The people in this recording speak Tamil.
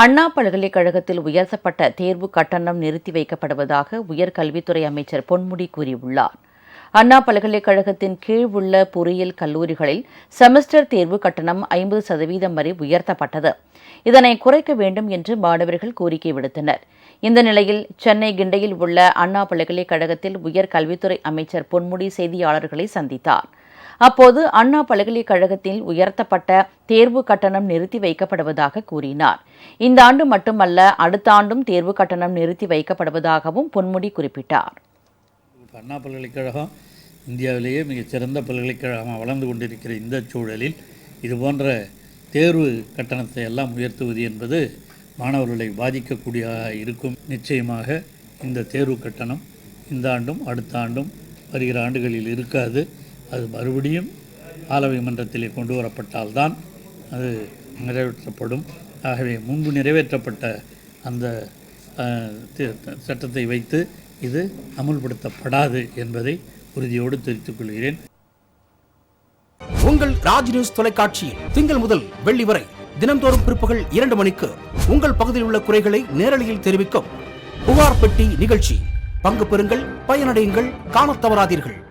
அண்ணா பல்கலைக்கழகத்தில் உயர்த்தப்பட்ட தேர்வு கட்டணம் நிறுத்தி வைக்கப்படுவதாக உயர்கல்வித்துறை அமைச்சர் பொன்முடி கூறியுள்ளார். அண்ணா பல்கலைக்கழகத்தின் கீழ் உள்ள பொறியியல் கல்லூரிகளில் செமஸ்டர் தேர்வு கட்டணம் ஐம்பது சதவீதம் வரை உயர்த்தப்பட்டது. இதனை குறைக்க வேண்டும் என்று மாணவர்கள் கோரிக்கை விடுத்தனர். இந்த நிலையில் சென்னை கிண்டையில் உள்ள அண்ணா பல்கலைக்கழகத்தில் உயர்கல்வித்துறை அமைச்சர் பொன்முடி செய்தியாளர்களை சந்தித்தார். அப்போது அண்ணா பல்கலைக்கழகத்தில் உயர்த்தப்பட்ட தேர்வு கட்டணம் நிறுத்தி வைக்கப்படுவதாக கூறினார். இந்த ஆண்டு மட்டுமல்ல அடுத்த ஆண்டும் தேர்வு கட்டணம் நிறுத்தி வைக்கப்படுவதாகவும் பொன்முடி குறிப்பிட்டார். அண்ணா பல்கலைக்கழகம் இந்தியாவிலேயே மிகச்சிறந்த பல்கலைக்கழகமாக வளர்ந்து கொண்டிருக்கிற இந்த சூழலில் இது போன்ற தேர்வு கட்டணத்தை எல்லாம் உயர்த்துவது என்பது மாணவர்களை பாதிக்கக்கூடியதாக இருக்கும். நிச்சயமாக இந்த தேர்வு கட்டணம் இந்த ஆண்டும் அடுத்த ஆண்டும் வருகிற ஆண்டுகளில் இருக்காது. அது மறுபடியும் ஆலவை மன்றத்திலே கொண்டு வரப்பட்டால்தான் அது நிறைவேற்றப்படும். ஆகவே முன்பு நிறைவேற்றப்பட்ட அந்த சட்டத்தை வைத்து இது அமுல்படுத்தப்படாது என்பதை உறுதியோடு தெரிவித்துக் கொள்கிறேன். உங்கள் ராஜ் நியூஸ் தொலைக்காட்சியில் திங்கள் முதல் வெள்ளி வரை தினந்தோறும் பிற்பகல் இரண்டு மணிக்கு உங்கள் பகுதியில் உள்ள குறைகளை நேரலையில் தெரிவிக்கும் புகார் பெட்டி நிகழ்ச்சி. பங்கு பெறுங்கள் பயனடையுங்கள் காணத் தவறாதீர்கள்.